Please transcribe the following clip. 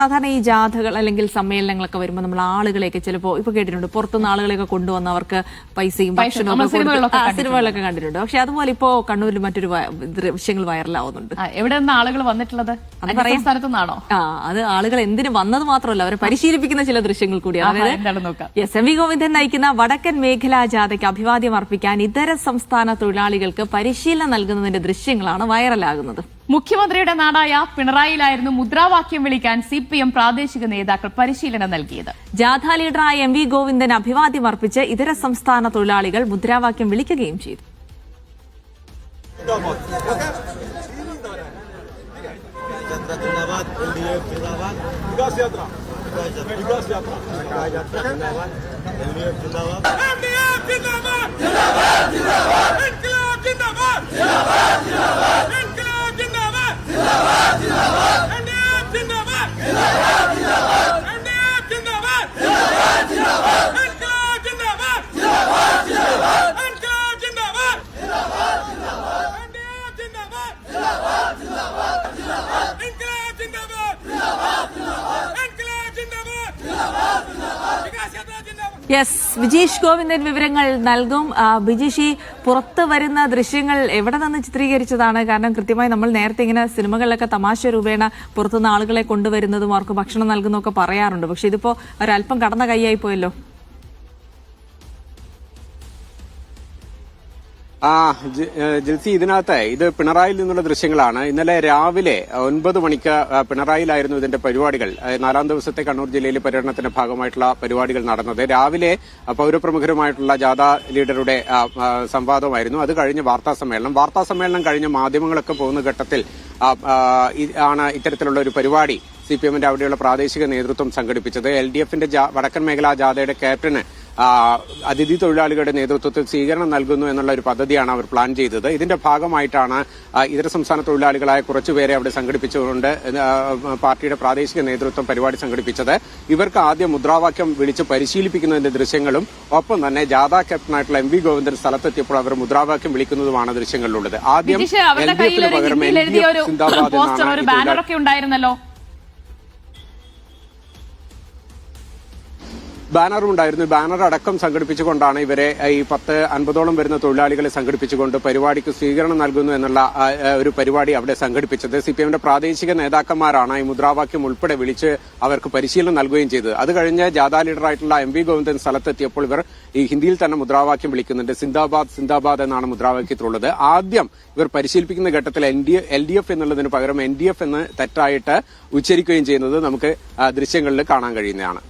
സാധാരണ ഈ ജാഥകൾ അല്ലെങ്കിൽ സമ്മേളനങ്ങളൊക്കെ വരുമ്പോൾ നമ്മൾ ആളുകളെയൊക്കെ ചിലപ്പോൾ ഇപ്പൊ കേട്ടിട്ടുണ്ട്. പുറത്തുനിന്ന് ആളുകളെയൊക്കെ കൊണ്ടുവന്ന് അവർക്ക് പൈസയും പൈസ, ഭക്ഷണവും ആ, കണ്ടിട്ടുണ്ട്. പക്ഷെ അതുപോലെ ഇപ്പോ കണ്ണൂരിൽ മറ്റൊരു വിഷയങ്ങൾ ദൃശ്യങ്ങൾ വൈറലാവുന്നുണ്ട്. എവിടെ നിന്ന് ആളുകൾ വന്നിട്ടുള്ളത്? സ്ഥലത്തു നിന്നാണോ ആ അത് ആളുകൾ എന്തിനു വന്നത് മാത്രമല്ല അവരെ പരിശീലിപ്പിക്കുന്ന ചില ദൃശ്യങ്ങൾ കൂടിയാണ്. എസ്. എം. വി. ഗോവിന്ദൻ നയിക്കുന്ന വടക്കൻ മേഖലാ ജാഥയ്ക്ക് അഭിവാദ്യം അർപ്പിക്കാൻ ഇതര സംസ്ഥാന തൊഴിലാളികൾക്ക് പരിശീലനം നൽകുന്നതിന്റെ ദൃശ്യങ്ങളാണ് വൈറലാകുന്നത്. മുഖ്യമന്ത്രിയുടെ നാടായ പിണറായിലായിരുന്നു മുദ്രാവാക്യം വിളിക്കാൻ സി പി എം പ്രാദേശിക നേതാക്കൾ പരിശീലനം നൽകിയത്. ജാഥ ലീഡറായ എം വി ഗോവിന്ദൻ അഭിവാദ്യം അർപ്പിച്ച് ഇതര സംസ്ഥാന തൊഴിലാളികൾ മുദ്രാവാക്യം വിളിക്കുകയും ചെയ്തു. ജിന്ദാബാദ്. യെസ് വിജീഷ് ഗോവിന്ദൻ വിവരങ്ങൾ നൽകും. ബിജീഷ് പുറത്ത് വരുന്ന ദൃശ്യങ്ങൾ എവിടെ നിന്ന് ചിത്രീകരിച്ചതാണ്? കാരണം കൃത്യമായി നമ്മൾ നേരത്തെ ഇങ്ങനെ സിനിമകളിലൊക്കെ തമാശ രൂപേണ പുറത്തുനിന്ന് ആളുകളെ കൊണ്ടുവരുന്നതും അവർക്ക് ഭക്ഷണം നൽകുന്നതൊക്കെ പറയാറുണ്ട്. പക്ഷെ ഇതിപ്പോ ഒരല്പം കടന്ന കൈയായി പോയല്ലോ. ആ ജിൽസി ഇതിനകത്ത് ഇത് പിണറായിൽ നിന്നുള്ള ദൃശ്യങ്ങളാണ്. ഇന്നലെ രാവിലെ ഒൻപത് മണിക്ക് പിണറായിലായിരുന്നു ഇതിന്റെ പരിപാടികൾ. നാലാം ദിവസത്തെ കണ്ണൂർ ജില്ലയിലെ പര്യടനത്തിന്റെ ഭാഗമായിട്ടുള്ള പരിപാടികൾ നടന്നത്. രാവിലെ പൌരപ്രമുഖരുമായിട്ടുള്ള ജാഥ ലീഡറുടെ സംവാദമായിരുന്നു. അത് കഴിഞ്ഞ് വാർത്താ സമ്മേളനം. വാർത്താ സമ്മേളനം കഴിഞ്ഞ് മാധ്യമങ്ങളൊക്കെ പോകുന്ന ഘട്ടത്തിൽ ആണ് ഇത്തരത്തിലുള്ള ഒരു പരിപാടി സി പി എമ്മിന്റെ അവിടെയുള്ള പ്രാദേശിക നേതൃത്വം സംഘടിപ്പിച്ചത്. എൽ ഡി എഫിന്റെ വടക്കൻ മേഖലാ ജാഥയുടെ ക്യാപ്റ്റന് അതിഥി തൊഴിലാളികളുടെ നേതൃത്വത്തിൽ സ്വീകരണം നൽകുന്നു എന്നുള്ള ഒരു പദ്ധതിയാണ് അവർ പ്ലാൻ ചെയ്തത്. ഇതിന്റെ ഭാഗമായിട്ടാണ് ഇതര സംസ്ഥാന തൊഴിലാളികളായ കുറച്ചുപേരെ അവിടെ സംഘടിപ്പിച്ചുകൊണ്ട് പാർട്ടിയുടെ പ്രാദേശിക നേതൃത്വം പരിപാടി സംഘടിപ്പിച്ചത്. ഇവർക്ക് ആദ്യം മുദ്രാവാക്യം വിളിച്ച് പരിശീലിപ്പിക്കുന്നതിന്റെ ദൃശ്യങ്ങളും ഒപ്പം തന്നെ ജാഥ ക്യാപ്റ്റനായിട്ടുള്ള എം വി ഗോവിന്ദൻ സ്ഥലത്തെത്തിയപ്പോൾ അവർ മുദ്രാവാക്യം വിളിക്കുന്നതുമാണ് ദൃശ്യങ്ങളിലുള്ളത്. ആദ്യം എൽ ഡി എഫിന് പകരം എൽ ഡി എഫ് സിന്ദാബാദ് എന്നാണ് ഉണ്ടായിരുന്നല്ലോ. ബാനറും ഉണ്ടായിരുന്നു ബാനർ അടക്കം സംഘടിപ്പിച്ചുകൊണ്ടാണ് ഇവരെ ഈ പത്ത് അൻപതോളം വരുന്ന തൊഴിലാളികളെ സംഘടിപ്പിച്ചുകൊണ്ട് പരിപാടിക്ക് സ്വീകരണം നൽകുന്നു എന്നുള്ള ഒരു പരിപാടി അവിടെ സംഘടിപ്പിച്ചത്. സി പി എമ്മിന്റെ പ്രാദേശിക നേതാക്കന്മാരാണ് ഈ മുദ്രാവാക്യം ഉൾപ്പെടെ വിളിച്ച് അവർക്ക് പരിശീലനം നൽകുകയും ചെയ്തത്. അത് കഴിഞ്ഞ് ജാഥാ ലീഡറായിട്ടുള്ള എം വി ഗോവിന്ദൻ സ്ഥലത്തെത്തിയപ്പോൾ ഇവർ ഈ ഹിന്ദിയിൽ തന്നെ മുദ്രാവാക്യം വിളിക്കുന്നുണ്ട്. സിന്ദാബാദ് സിന്ദാബാദ് എന്നാണ് മുദ്രാവാക്യത്തിലുള്ളത്. ആദ്യം ഇവർ പരിശീലിപ്പിക്കുന്ന ഘട്ടത്തിൽ N D L D F എന്നുള്ളതിന് പകരം എൻ ഡി എഫ് എന്ന് തെറ്റായിട്ട് ഉച്ചരിക്കുകയും ചെയ്യുന്നത് നമുക്ക് ദൃശ്യങ്ങളിൽ കാണാൻ കഴിയുന്നതാണ്.